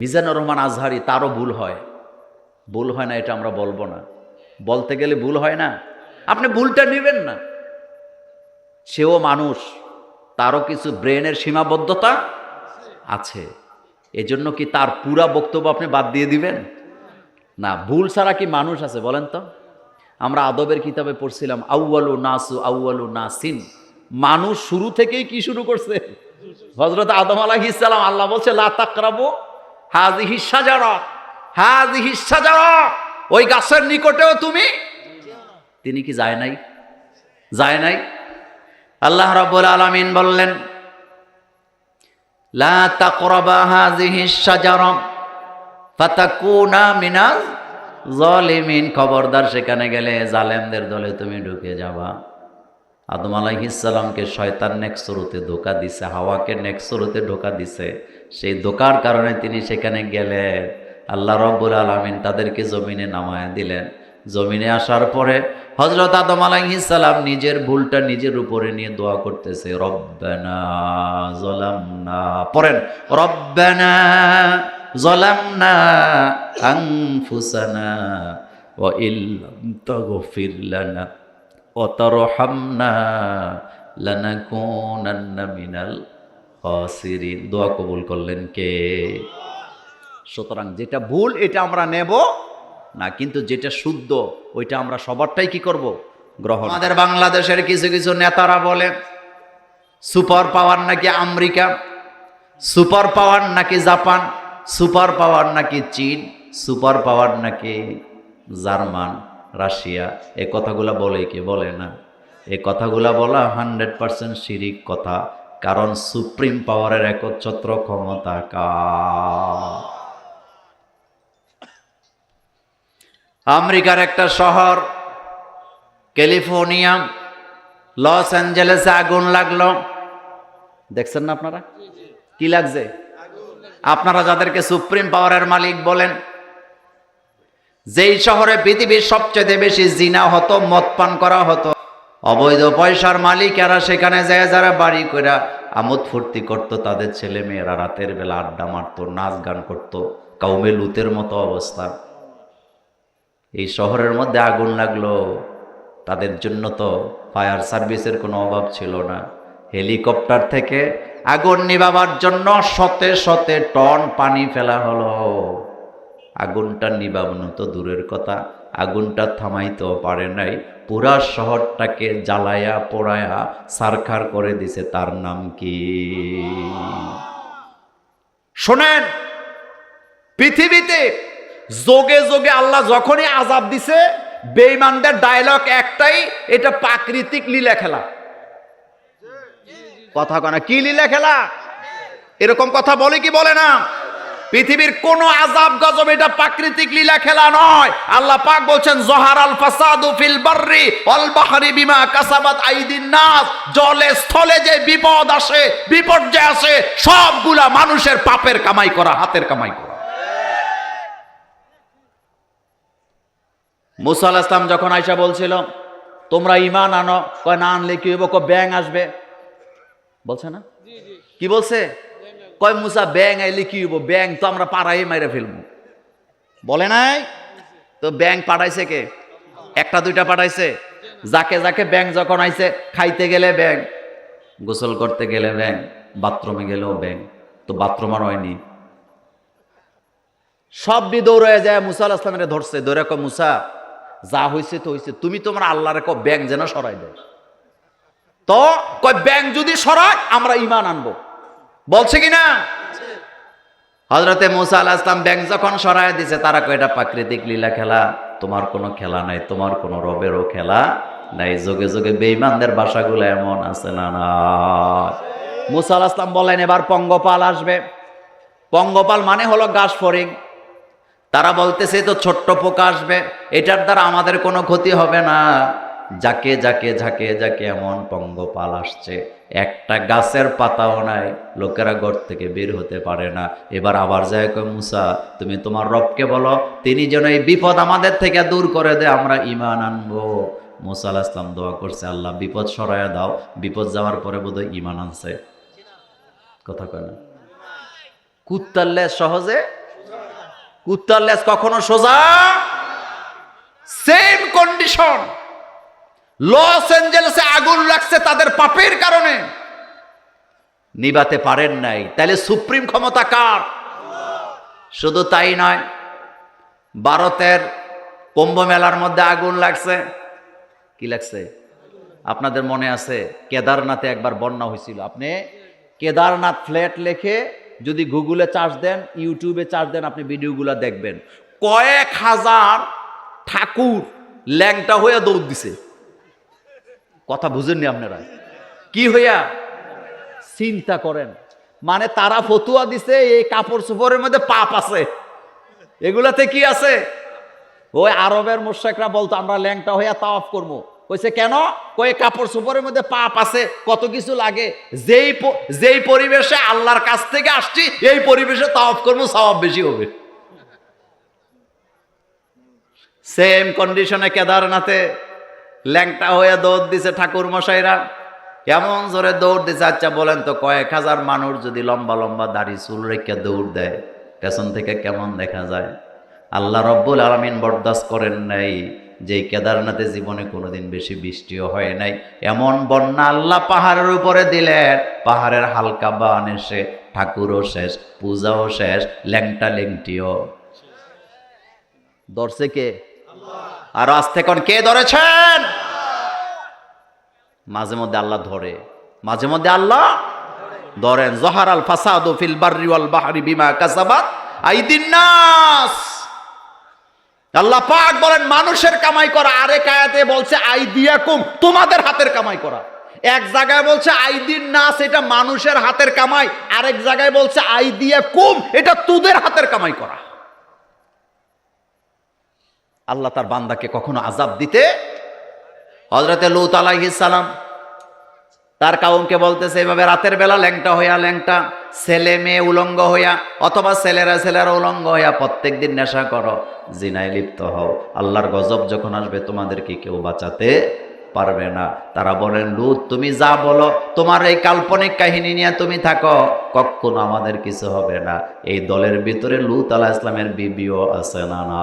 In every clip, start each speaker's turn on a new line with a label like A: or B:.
A: মিজানুর রহমান আজহারি, তারও ভুল হয়। ভুল হয় না, এটা আমরা বলব না। বলতে গেলে ভুল হয় না। আপনি ভুলটা নেবেন না। সেও মানুষ, তারও কিছু ব্রেনের সীমাবদ্ধতা আছে। এজন্য কি তার পুরা বক্তব্য আপনি বাদ দিয়ে দিবেন? না, ভুল ছাড়া কি মানুষ আছে, বলেন তো। আমরা আদবের কিতাবে পড়ছিলাম, আউয়ালু নাসু আউয়ালু নাসিন। মানুষ শুরু থেকেই কি শুরু করছে? হজরত আদম সালাম, আল্লাহ বলছে, লা হাযিহি শাজারা হাযিহি শাজারা ওই গাছের নিকটেও তুমি তিনি কি যায় নাই? যায় নাই? আল্লাহ রাব্বুল আলামিন বললেন, লা তাকরাবা হাযিহি শাজারা ফাতাকুনা মিনাল জালিমিন খবরদার, সেখানে গেলে জালেমদের দলে তুমি ঢুকে যাবা। আদম আলাইহিসালামকে শয়তান নেক্সরুতে ধোকা দিছে, হাওয়াকে নেক্সরুতে ধোকা দিছে। সেই ধোকার কারণে তিনি সেখানে গেলেন। আল্লাহ রব্বুল আলমিন তাদেরকে জমিনে নামায় দিলেন। জমিনে আসার পরে হজরত আদম আলাইহিসালাম নিজের ভুলটা নিজের উপরে নিয়ে দোয়া করতেছে, রব্বানা জলামনা পড়েন, রব্বানা জলামনা আনফুসানা ওয়া ইল্লাম তাগফির লানা অতরহামনা লানাকুনান্না মিনাল খাসিরিন দোয়া কবুল করলেন কে? সুতরাং যেটা ভুল, এটা আমরা নেব না, কিন্তু যেটা শুদ্ধ, ওইটা আমরা সবারটাই কি করব? গ্রহণ আমাদের বাংলাদেশের কিছু কিছু নেতারা বলে সুপার পাওয়ার নাকি আমেরিকা? সুপার পাওয়ার নাকি জাপান? সুপার পাওয়ার নাকি চীন? সুপার পাওয়ার নাকি জার্মান, রাশিয়া? এ কথাগুলা বলে কি? বলে না। এ কথাগুলা বলা হান্ড্রেড পার্সেন্ট শিরিক কথা। কারণ সুপ্রিম পাওয়ারের একচ্ছত্র ক্ষমতা আমেরিকার একটা শহর, ক্যালিফোর্নিয়া, লস অ্যাঞ্জেলেসে আগুন লাগল। দেখছেন না আপনারা? কি লাগছে? আপনারা যাদেরকে সুপ্রিম পাওয়ারের মালিক বলেন, যেই শহরে পৃথিবীর সবচেয়ে বেশি জিনা হতো, মদ পান করা হতো। অবৈধ পয়সার মালিক মালিকেরা সেখানে যায়, যারা বাড়ি করে আমোদ ফুর্তি করতো, তাদের ছেলে মেয়েরা রাতের বেলা আড্ডা মারতো, নাচ গান করতো, কাউমে লুতের মতো অবস্থা। এই শহরের মধ্যে আগুন লাগল, তাদের জন্য তো ফায়ার সার্ভিসের কোনো অভাব ছিল না। হেলিকপ্টার থেকে আগুন নিভাবার জন্য শতে শতে টন পানি ফেলা হলো। আগুনটা নিবানো তো দূরের কথা, আগুনটা থামাইতেও পারে নাই। পুরা শহরটাকে জ্বালায়া পোড়ায়া সারখার করে দিছে, তার নাম কি? শোনেন, পৃথিবীতে যোগে যোগে আল্লাহ যখনই আজাব দিছে বেইমানদের ডায়লগ একটাই, এটা প্রাকৃতিক লীলা খেলা। কথা কনা কি লীলা খেলা? এরকম কথা বলে কি বলে না? পৃথিবীর কোন আজাব গজব এটা প্রাকৃতিক লীলা খেলা নয়। আল্লাহ পাক বলছেন জহার আল ফাসাদু ফিল বাররি ওয়াল বাহরি বিমা কাসাবাত আইদিন নাস। জলে স্থলে যে বিপদ আসে বিপর্যয় আসে সবগুলা মানুষের পাপের কামাই করা হাতের কামাই করা। মুসা আল ইসলাম যখন আয়সা বলছিল তোমরা ইমান আনো? কয় না আনলে কি হইব? ব্যাং আসবে। বলছে না? কি বলছে? কয়, মুসা ব্যাং আইলে কি হইব? ব্যাং তো আমরা পাড়াই মাইরে ফেলব। বলে নাই? তো ব্যাং পাঠাইছে কে? একটা, দুইটা পাঠাইছে। যাকে যাকে ব্যাং যখন আইছে, খাইতে গেলে ব্যাং গোসল করতে গেলে ব্যাং বাথরুমে গেলেও ব্যাং তো বাথরুম আর হয়নি। সব বি দৌড়ে যায়, মুসা আল ইসলামের ধরছে। দৌড়ে কয়, মুসা, যা হয়েছে তো হয়েছে তুমি তোমার আল্লাহরে কো ব্যাং যেন সরাই দেয়। তো কয় ব্যাং যদি সরায়, আমরা ইমান আনব। বলছে কি না? হজরতে মুসা আল্লাহ ইসলাম ব্যাং যখন সরাই দিছে, তারা কয়, এটা প্রাকৃতিক লীলা খেলা। তোমার কোনো খেলা নাই, তোমার কোনো রবেরও খেলা নাই। যোগে যোগে বেইমানদের বাসাগুলো এমন আছে না না। মুসা আল্লাহ ইসলাম বলেন এবার পঙ্গপাল আসবে। পঙ্গপাল মানে হলো গাছ ফরিং তারা বলতেছে তো ছোট্ট পোকা আসবে, এটার দ্বারা আমাদের কোনো ক্ষতি হবে না। যাকে যাকে, ঝাঁকে যাকে এমন পঙ্গপাল আসছে। একটা গাছের পাতাও নাই, লোকেরা ঘর থেকে বের হতে পারে না। এবার আবার যায় কয়, মুসা, তুমি তোমার রবকে বলো, তিনি যেন এই বিপদ আমাদের থেকে দূর করে দে আমরা ইমান আনব। মুসা আলাহ ইসলাম দোয়া করছে, আল্লাহ, বিপদ সরাইয়া দাও। বিপদ যাওয়ার পরে বোধহয় ইমান আনছে। কথা কয় না। কুত্তাল্লে সহজে? কুত্তার লেজ কখনো সোজা? সেম কন্ডিশন লস এঞ্জেলসে আগুন লাগছে তাদের পাপের কারণে। নিবাতে পারেন নাই। তাহলে সুপ্রিম ক্ষমতা কার? শুধু তাই নয়, ভারতের কুম্ভ মেলার মধ্যে আগুন লাগছে। কি লাগছে? আপনাদের মনে আছে, কেদারনাথে একবার বন্যা হয়েছিল। আপনি কেদারনাথ ফ্ল্যাট লেখে যদি গুগলে চার্জ দেন, ইউটিউবে চার্জ দেন, আপনি ভিডিওগুলো দেখবেন। কয়েক হাজার ঠাকুর ল্যাংটা হয়ে দৌড় দিছে। কথা বুঝেননি আপনারা। কি হইয়া? চিন্তা করেন। মানে তারা ফতুয়া দিছে, এই কাপড় চোপড়ের মধ্যে পাপ আছে। এগুলাতে কি আছে? ওই আরবের মোর্শেকরা বলতো, আমরা ল্যাংটা হইয়া তাওয়াফ করব। কইছে, কেন? কয়ে কাপড় চোপড়ের মধ্যে পাপ আছে, কত কিছু লাগে। যেই যেই পরিবেশে আল্লাহর কাছ থেকে আসছি, এই পরিবেশে তাওয়াফ করব, সওয়াব বেশি হবে। সেম কন্ডিশনে কেদারনাথে ল্যাংটা হয়ে দৌড় দিছে ঠাকুর মশাইরা। এমন জোরে দৌড় দিছে? আচ্ছা বলেন তো, কয়েক হাজার মানুষ যদি লম্বা লম্বা দাড়ি, চুল রেখে দৌড় দেয়, পেছন থেকে কেমন দেখা যায়? আল্লাহ রব্বুল আলমিন বরদাস্ত করেন নাই যে কেদারনাথে জীবনে কোনোদিন বেশি বৃষ্টিও হয় নাই। এমন বন্যা আল্লাহ পাহাড়ের উপরে দিলেন। পাহাড়ের হালকা বান এসে ঠাকুরও শেষ, পূজাও শেষ, ল্যাংটা লেংটিও ধরছে কে? আর আজ থেকে কে ধরেছেন? মাঝে মধ্যে আল্লাহ ধরে, মাঝে মধ্যে আল্লাহ ধরেন। জহার আল ফাসাদ ফিল ওয়াল বাহরি বিমা আল্লাহ পাক বলেন, মানুষের কামাই করা আরেক আয়াতে বলছে, আইদিয়াকুম, তোমাদের হাতের কামাই করা। এক জায়গায় বলছে, আইদিন নাস, এটা মানুষের হাতের কামাই। আরেক জায়গায় বলছে, আইদিয়াকুম, এটা তোদের হাতের কামাই করা। আল্লাহ তার বান্দাকে কখনো আজাব দিতে হজরতে লুত সালাম তার কাউকে বলতেছে, এভাবে রাতের বেলা ল্যাংটা হইয়া ল্যাংটা, ছেলে মেয়ে উলঙ্গ হইয়া, অথবা ছেলেরা ছেলেরা উলঙ্গ হইয়া প্রত্যেক দিন নেশা করো, জিনায় লিপ্ত হও। আল্লাহর গজব যখন আসবে, তোমাদেরকে কেউ বাঁচাতে পারবে না। তারা বলেন, লুত, তুমি যা বলো, তোমার এই কাল্পনিক কাহিনী নিয়ে তুমি থাকো, কখনো আমাদের কিছু হবে না। এই দলের ভিতরে লুত আলাহ ইসলামের বিবিও আছে না না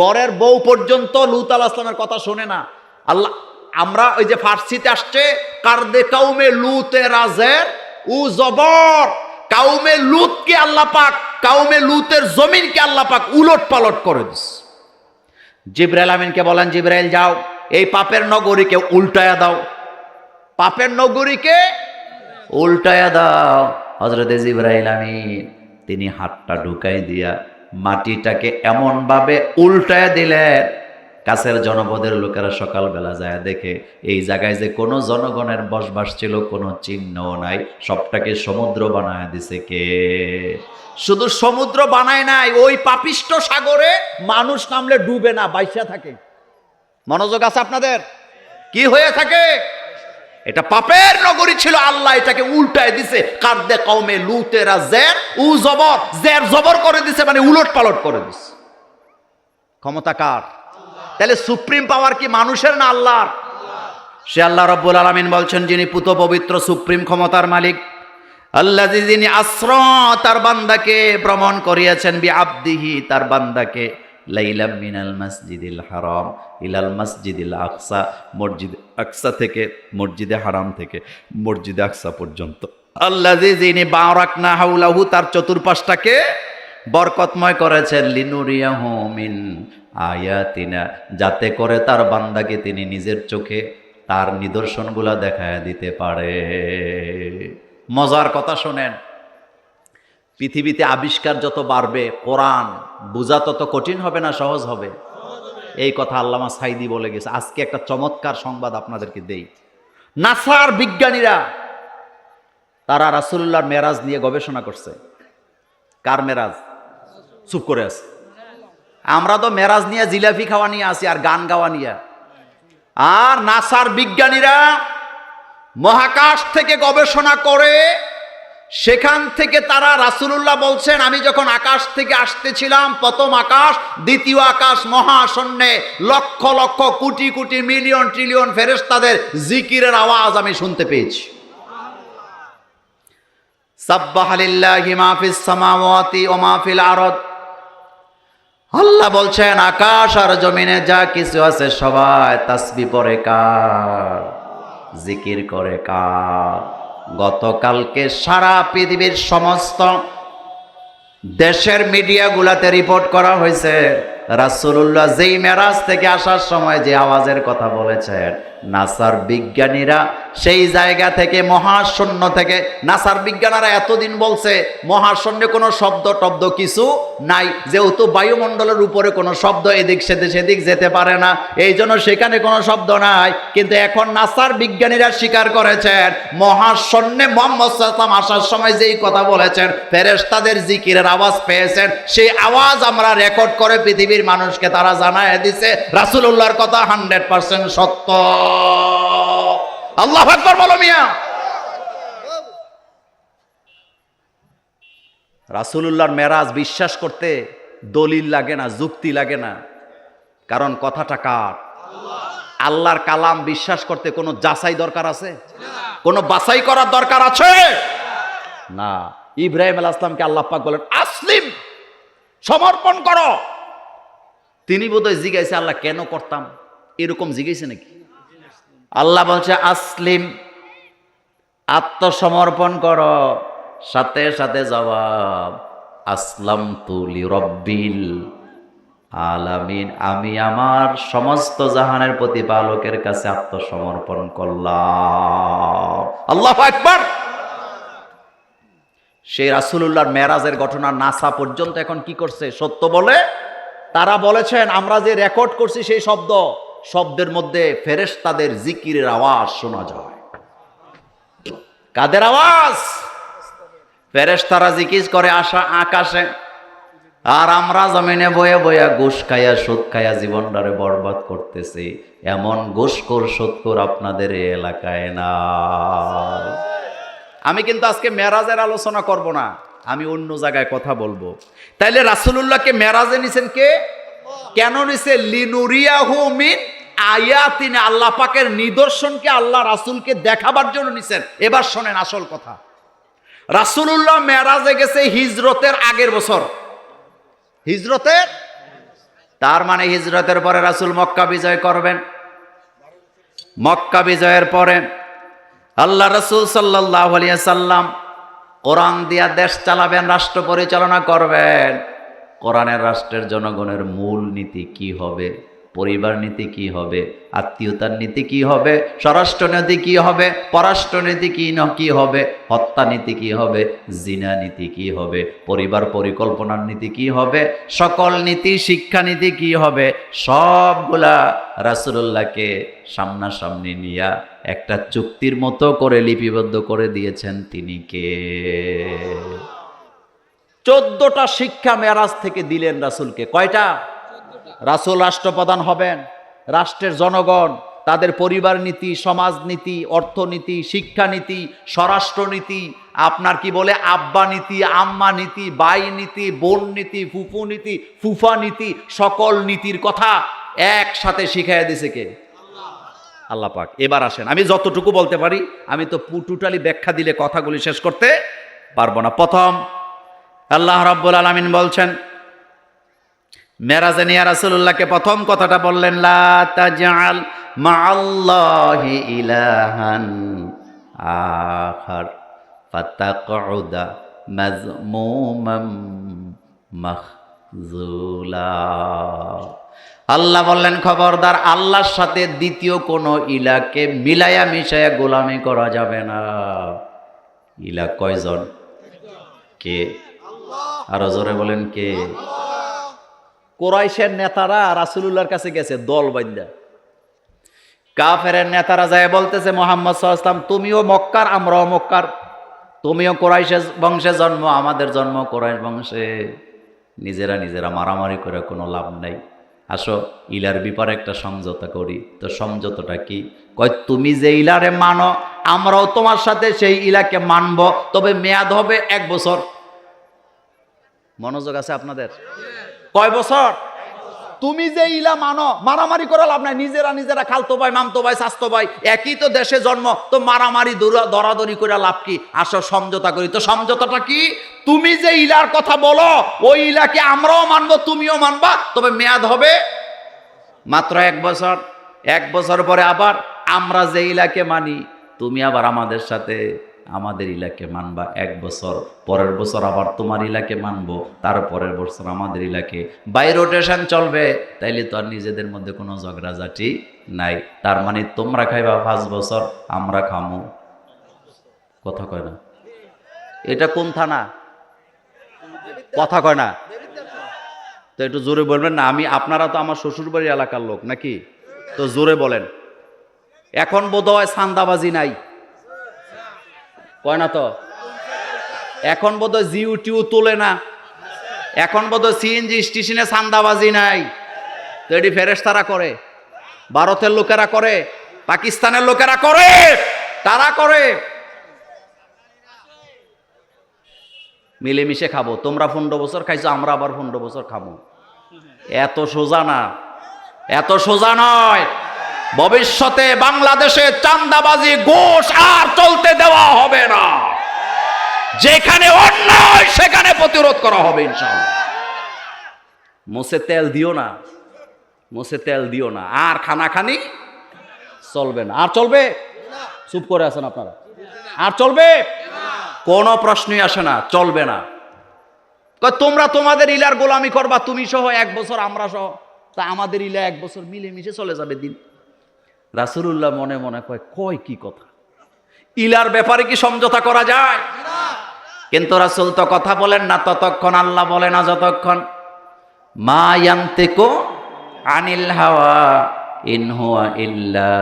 A: গড়ের বউ পর্যন্ত লুত ইসলামের কথা শোনে না। আল্লাহ, আমরা ওই যে ফার্সিতে আসছে, কারদে কাউমে লুতে রাজের উ জবর। কাউমে লুতকে আল্লাহ পাক, কাউমে লুতের জমিনকে আল্লাহ পাক উলট পালট করে দিস। জিব্রাইল আমিনকে বলেন, জিব্রাইল, যাও, এই পাপের নগরীকে উল্টায়া দাও। পাপের নগরীকে উল্টায়া দাও। হজরতে জিব্রাইল আমিন, তিনি হাতটা ঢুকাই দিয়া মাটিটাকে এমনভাবে উল্টায় দিলেন, কাছের জনপদের লোকেরা সকালবেলা যায় দেখে এই জায়গায় যে কোনো জনগণের বসবাস ছিল, কোনো চিহ্নও নাই। সবটাকে সমুদ্র বানায় দিছে কে? শুধু সমুদ্র বানায় নাই, ওই পাপিষ্ট সাগরে মানুষ নামলে ডুবে না, বাইসা থাকে। মনোযোগ আছে আপনাদের? কি হয়ে থাকে? এটা পাপের নগরী ছিল, আল্লাহ এটাকে উল্টায় দিছে। কার্দে কৌমে লুতেরা জের, উ জবর, জের জবর করে দিছে মানে উলট পালট করে দিছে। ক্ষমতা কার? তাহলে সুপ্রিম পাওয়ার কি মানুষের না আল্লাহর? সে আল্লাহ রব্বুল আলমিন বলছেন, যিনি পুত পবিত্র সুপ্রিম ক্ষমতার মালিক আল্লাহ যিনি আশ্র তার বান্দাকে ভ্রমণ করিয়াছেন বি আব্দিহি তার বান্দাকে। লাইলাম মিনাল মসজিদিল হারাম, ইলাল মসজিদিল আকসা, মসজিদ আকসা থেকে মসজিদে হারাম থেকে মসজিদে আকসা পর্যন্ত। আল্লাহ যিনি বারাকনা হাউলাহু তার চতুর্পাশটাকে বরকতময় করেছেন। লিনুরিয়াহু মিন আয়াতিনা, যাতে করে তার বান্দাকে তিনি নিজের চোখে তার নিদর্শনগুলা দেখায় দিতে পারে। মজার কথা শোনেন পৃথিবীতে আবিষ্কার যত বাড়বে, কোরআন বোঝা তত কঠিন হবে না সহজ হবে? এই কথা আল্লামা সাইদি বলে গেছে। আজকে একটা চমৎকার সংবাদ আপনাদেরকে দেই। নাসার বিজ্ঞানীরা, তারা রাসুল্লাহর মেরাজ নিয়ে গবেষণা করছে। কার মেরাজ? চুপ করে আছে। আমরা তো মেরাজ নিয়ে জিলাপি খাওয়া নিয়ে আসি আর গান গাওয়া নিয়ে। আর নাসার বিজ্ঞানীরা মহাকাশ থেকে গবেষণা করে সেখান থেকে তারা রাসুলুল্লাহ বলছেন, আমি যখন আকাশ থেকে আসতেছিলাম, প্রথম আকাশ, দ্বিতীয় আকাশ মহাশূন্যে লক্ষ লক্ষ কোটি কোটি মিলিয়ন ট্রিলিয়ন ফেরেস্তাদের জিকিরের আওয়াজ আমি শুনতে পেয়েছি। আল্লাহ বলছেন, আকাশ আর জমিনে যা কিছু আছে সবাই তাসবি পরে কার? জিকির করে কার? গতকালকে সারা পৃথিবীর সমস্ত দেশের মিডিয়াগুলাতে রিপোর্ট করা হয়েছে রাসুল্লাহ যেই মেরাজ থেকে আসার সময় যে আওয়াজের কথা বলেছেন, নাসার বিজ্ঞানীরা সেই জায়গা থেকে, মহাশূন্য থেকে, নাসার বিজ্ঞানীরা এতদিন বলছে, মহাশূন্যে কোনো শব্দ টব্দ কিছু নাই। যেহেতু বায়ুমণ্ডলের উপরে কোনো শব্দ এদিক সেদিক সেদিক যেতে পারে না, এই জন্য সেখানে কোনো শব্দ নাই। কিন্তু এখন নাসার বিজ্ঞানীরা স্বীকার করেছেন, মহাশূন্যে মোহাম্মদ সাল্লাম আসার সময় যেই কথা বলেছেন, ফেরেশতাদের জিকিরের আওয়াজ পেয়েছেন, সেই আওয়াজ আমরা রেকর্ড করে পৃথিবীর মানুষকে তারা জানায় দিছে। রাসূলুল্লাহর কথা হান্ড্রেড পার্সেন্ট সত্য। আল্লাহ আকবার বলো মিয়া। রাসূলুল্লাহর মেরাজ বিশ্বাস করতে দলিল লাগে না, যুক্তি লাগে না। কারণ কথাটা কার? আল্লাহর কালাম বিশ্বাস করতে কোনো যাচাই দরকার আছে? কোনো বাছাই করার দরকার আছে? না। ইব্রাহিম আল আসলামকে আল্লাহ পাক বলেন, আসলিম, সমর্পণ করো। তিনি বোধহয় জিজ্ঞাসা, আল্লাহ কেন করতাম? এরকম জিজ্ঞাসা নাকি? আল্লাহ বলছে, আসলিম, আত্মসমর্পণ করো। সাথে সাথে জবাব আসলাম তুলি রব্বিল আলামিন। আমি আমার সমস্ত জাহানের প্রতিপালকের কাছে আত্মসমর্পণ করলাম। আল্লাহ একবার সেই রাসুলুল্লাহর মেরাজের ঘটনা নাসা পর্যন্ত এখন কি করছে? সত্য বলে? তারা বলেছেন, আমরা যে রেকর্ড করছি সেই শব্দ। শব্দের মধ্যে ফেরেশতাদের জিকিরের আওয়াজ শোনা যায়। কাদের আওয়াজ? ফেরেস তারা জিকির করে আসা আকাশে। আর আমরা জমিনে বয়ে বয়ে ঘুষ খাইয়া সুদ খাইয়া জীবনটারে বরবাদ করতেছি। এমন ঘুষখোর সুদখোর আপনাদের এলাকায় না। আমি কিন্তু আজকে মেরাজের আলোচনা করব না। আমি অন্য জায়গায় কথা বলব। তাইলে রাসূলুল্লাহকে মেরাজে নিছেন কে? কেন নিছে? লিনুরিয়াহু মিন আয়াতিন, আল্লাহ পাকের নিদর্শনকে আল্লাহ রাসূলকে দেখাবার জন্য নিছেন। এবার শোনেন আসল কথা। রাসূলুল্লাহ মেরাজে গেছে হিজরতের আগের বছর। হিজরতের? তার মানে হিজরতের পরে রাসূল মক্কা বিজয় করবেন। মক্কা বিজয়ের পরে আল্লাহ রসুল সাল্লাহ সাল্লাম কোরআন দিয়া দেশ চালাবেন, রাষ্ট্র পরিচালনা করবেন। কোরআনের রাষ্ট্রের জনগণের মূল নীতি কি হবে? পরিবার নীতি কি হবে? আত্মীয়তার নীতি কি হবে? স্বরাষ্ট্র নীতি কি হবে? পররাষ্ট্র নীতি কি ন কি হবে? হত্যা নীতি কি হবে? জিনা নীতি কি হবে? পরিবার পরিকল্পনার নীতি কি হবে? সকল নীতি, শিক্ষা নীতি কি হবে? সবগুলা রাসুল্লাহকে সামনাসামনি নিয়া একটা চুক্তির মতো করে লিপিবদ্ধ করে দিয়েছেন তিনি কে? চোদ্দটা শিক্ষা মেরাজ থেকে দিলেন রাসুলকে। কয়টা? রাসুল রাষ্ট্রপ্রধান হবেন, রাষ্ট্রের জনগণ, তাদের পরিবার নীতি, সমাজ নীতি, অর্থনীতি শিক্ষানীতি স্বরাষ্ট্রনীতি আপনার কি বলে আব্বা নীতি, আম্মা নীতি, বাই নীতি, বোন নীতি, ফুফু নীতি, ফুফা নীতি, সকল নীতির কথা একসাথে শিখাইয়া দিছে কে? আল্লাহ পাক। এবার আসেন, আমি যতটুকু বলতে পারি, আমি তো পুটুটালি ব্যাখ্যা দিলে কথাগুলি শেষ করতে পারব না। প্রথম আল্লাহ রাব্বুল আলামিন বলছেন, মেরাজে নিয়া রাসূলুল্লাহকে প্রথম কথাটা বললেন আখার মাখজুলা। আল্লাহ বললেন, খবরদার, আল্লাহর সাথে দ্বিতীয় কোনো ইলাকে মিলায়া মিশায়া গোলামি করা যাবে না। ইলা কয়জন? কে? আরও জোরে বলেন কে? কোরাইশের নেতারা রাসুলুল্লাহর কাছে গেছে, দল বান্ধা কাফেরের নেতারা যায় বলতেছে, মোহাম্মদ সাল্লাম তুমিও মক্কার, আমরাও মক্কার। তুমিও কোরাইশের বংশে জন্ম, আমাদের জন্ম কোরাইশ বংশে। নিজেরা নিজেরা মারামারি করে কোনো লাভ নাই। আসো, ইলার ব্যাপারে একটা সমঝোতা করি। তো সমঝোতাটা কি? কয়, তুমি যে ইলারে মানো, আমরাও তোমার সাথে সেই ইলাকে মানব, তবে মেয়াদ হবে এক বছর। মনোযোগ আছে আপনাদের? কয় বছর? তুমি যে ইলা মানো মারামারি করে লাভ নাই নিজেরা নিজেরা খালতো ভাই মামতো ভাই স্বাস্থ্য ভাই একই তো দেশে জন্ম তো মারামারি দরাদরি করে লাভ কি? আসো সমঝোতা করি। তো সমঝোতাটা কি? তুমি যে ইলার কথা বলো ওই ইলাকে আমরাও মানবো তুমিও মানবা তবে মেয়াদ হবে মাত্র এক বছর। এক বছর পরে আবার আমরা যে ইলাকে মানি তুমি আবার আমাদের সাথে আমাদের ইলাকে মানবা এক বছর, পরের বছর আবার তোমার ইলাকে মানব তার পরের বছর আমাদের ইলাকে। বাই রোটেশন চলবে, তাইলে তো আর নিজেদের মধ্যে কোনো ঝগড়াঝাটি নাই। তার মানে তোমরা খাইবা পাঁচ বছর, আমরা খামু। কথা কয় না? এটা কোন থানা? কথা কয় না? তো একটু জোরে বলবেন না, আমি, আপনারা তো আমার শ্বশুরবাড়ি এলাকার লোক নাকি? তো জোরে বলেন। এখন বোধ হয় সান্দাবাজি নাই। কয় না তো? এখন বোধ জিউ টিউ তোলে না। এখন বোধ সিএনজি স্টেশনে সান্দাবাজি নাই। তো এটি ফেরেশতারা করে, ভারতের লোকেরা করে, পাকিস্তানের লোকেরা করে, তারা করে। মিলেমিশে খাব। তোমরা পনেরো বছর খাইছো, আমরা আবার পনেরো বছর খাব এত সোজা না। এত সোজা নয়। ভবিষ্যতে বাংলাদেশে চান্দাবাজি, ঘোষ আর চলতে দেওয়া হবে না। যেখানে অন্যায়, সেখানে প্রতিরোধ করা হবে ইনশাআল্লাহ। মোসে তেল দিও না। মোসে তেল দিও না। আর খানাখানি চলবে না। আর চলবে? চুপ করে আছেন আপনারা। আর চলবে? কোনো প্রশ্নই আসে না। চলবে না। তোমরা তোমাদের ইলার গোলামি করবা, তুমি সহ এক বছর, আমরা সহ। তা আমাদের ইলা এক বছর মিলেমিশে চলে যাবে দিন। রাসুলুল্লাহ মনে মনে কয় কয় কি কথা? ইলার ব্যাপারে কি সমঝোতা করা যায়? কিন্তু রাসুল তো কথা বলেন না, ততক্ষণ আল্লাহ বলে না যতক্ষণ। মা ইয়ান্তেকো আনিল হাওয়া ইন হুয়া ইল্লা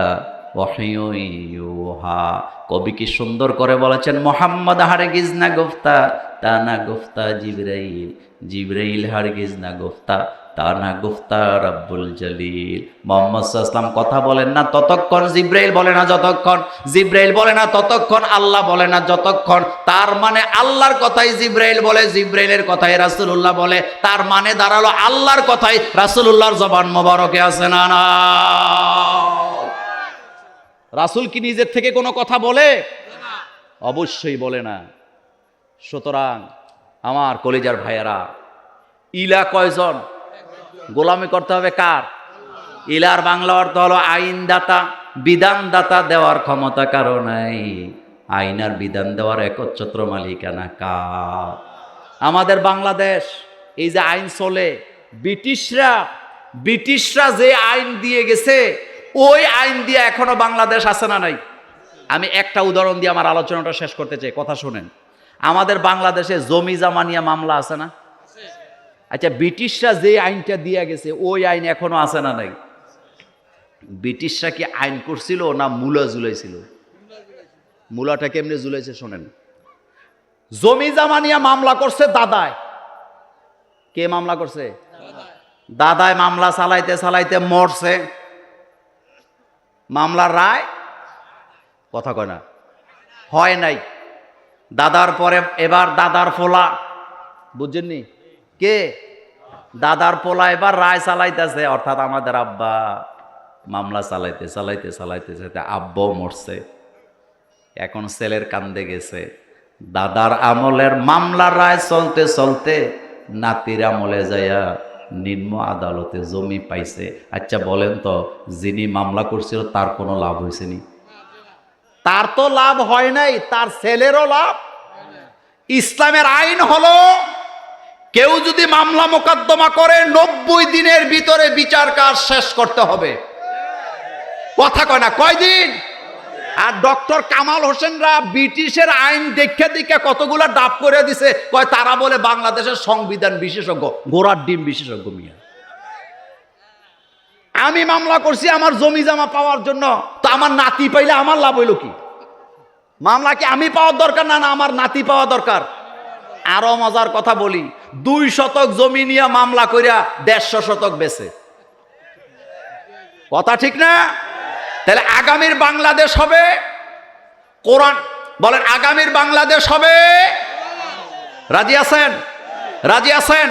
A: কবি কি সুন্দর করে বলেছেন, মোহাম্মদ হারগিজ না গুফতা তা না গুফতা জিবরাইল জিবরাইল হারগিজ না গুফতা তা না গুফতা রাব্বুল জলিল। মোহাম্মদ সাল্লাম কথা বলেন না ততক্ষণ, জিব্রাইল বলে না যতক্ষণ, জিব্রাইল বলে না ততক্ষণ, আল্লাহ বলে না যতক্ষণ, তার মানে আল্লাহর কথাই জিব্রাইল বলে, জিব্রাইলের কথাই রাসূলুল্লাহ বলে, তার মানে দাঁড়াল আল্লাহর কথাই, রাসূলুল্লাহর জবান মোবারকে আছে না না? রাসূল কি নিজের থেকে কোনো কথা বলে? অবশ্যই বলে না। সুতরাং আমার কলিজার ভাইয়েরা, ইলা কয়জন? গোলামি করতে হবে কার? ইলার বাংলা অর্থ হলো আইনদাতা, বিধানদাতা দেওয়ার ক্ষমতা কারও নাই। আইন আর বিধান দেওয়ার একচ্ছত্র মালিকানা কার? আমাদের বাংলাদেশ, এই যে আইন চলে, ব্রিটিশরা ব্রিটিশরা যে আইন দিয়ে গেছে, ওই আইন দিয়ে এখনও বাংলাদেশ আছে না নাই? আমি একটা উদাহরণ দিয়ে আমার আলোচনাটা শেষ করতে চাই, কথা শোনেন। আমাদের বাংলাদেশে জমি জামা নিয়ে মামলা আছে না? আচ্ছা ব্রিটিশরা যে আইনটা দিয়ে গেছে, ওই আইন এখনও আছে না নাই? ব্রিটিশরা কি আইন করছিল না মূলা জুলাইছিল মূলাটা কেমনে ঝুলাইছে শোনেন। জমি জামা নিয়ে মামলা করছে দাদায়। কে মামলা করছে? দাদায় মামলা চালাইতে চালাইতে মরছে। মামলার রায়? কথা কয় না। হয় নাই। দাদার পরে এবার দাদার ফোলা। বুঝছেননি? কে? দাদার পোলা এবার রায় চালাইতেছে, অর্থাৎ আমাদের আব্বা। মামলা চালাইতে চালাইতে চালাইতে চালাইতে আব্বাও মরছে। এখন ছেলের কান্দে গেছে। দাদার আমলের মামলার রায় চলতে চলতে নাতির আমলে যাইয়া নিম্ন আদালতে জমি পাইছে। আচ্ছা বলেন তো, যিনি মামলা করছিল তার কোনো লাভ হয়েছে নি? তার তো লাভ হয় নাই, তার ছেলেরও লাভ। ইসলামের আইন হলো, কেউ যদি মামলা মোকদ্দমা করে, নব্বই দিনের ভিতরে বিচার কাজ শেষ করতে হবে। কথা কয় না কয়দিন আর ডক্টর কামাল হোসেনরা ব্রিটিশের আইন দেখে দেখে কতগুলো ডাব করে দিছে, কয় তারা বলে বাংলাদেশের সংবিধান বিশেষজ্ঞ গোড়ার ডিম বিশেষজ্ঞ মিয়া। আমি মামলা করছি আমার জমি জমা পাওয়ার জন্য। তো আমার নাতি পাইলে আমার লাভ হইল কি? মামলা কি আমি পাওয়ার দরকার না না আমার নাতি পাওয়া দরকার? আরও মজার কথা বলি, দুই শতক জমি নিয়ে মামলা করিয়া দেড়শো শতক বেছে কথা ঠিক না? তাহলে আগামীর বাংলাদেশ হবে? কোরআন, বলেন আগামীর বাংলাদেশ হবে? রাজি আছেন? রাজি আছেন?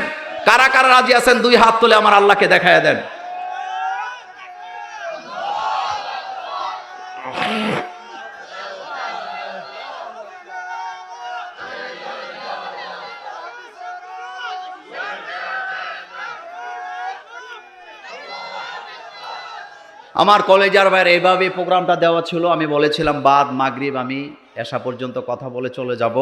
A: কারা কারা রাজি আছেন? দুই হাত তুলে আমার আল্লাহকে দেখায় দেন। আমার কলেজার বাইরে এভাবে প্রোগ্রামটা দেওয়া ছিল, আমি বলেছিলাম, বাদ মাগরিব, আমি এসা পর্যন্ত কথা বলে চলে যাব।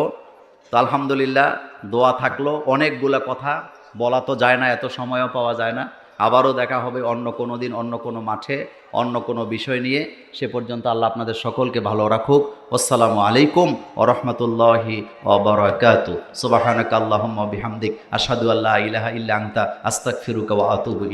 A: তো আলহামদুলিল্লাহ, দোয়া থাকল, অনেকগুলা কথা, বলা তো যায় না, এত সময়ও পাওয়া যায় না। আবারও দেখা হবে অন্য কোনো দিন, অন্য কোনো মাঠে, অন্য কোনো বিষয় নিয়ে। সে পর্যন্ত আল্লাহ আপনাদের সকলকে ভালো রাখুক। আসসালামু আলাইকুম ও রহমতুল্লাহি অবরাকাতু সুবাহানাক আল্লাহুম্মা বিহামদিক। আশহাদু আল্লা ইলাহা ইল্লা আনতা। আস্তাগফিরুকা ওয়া আতুবু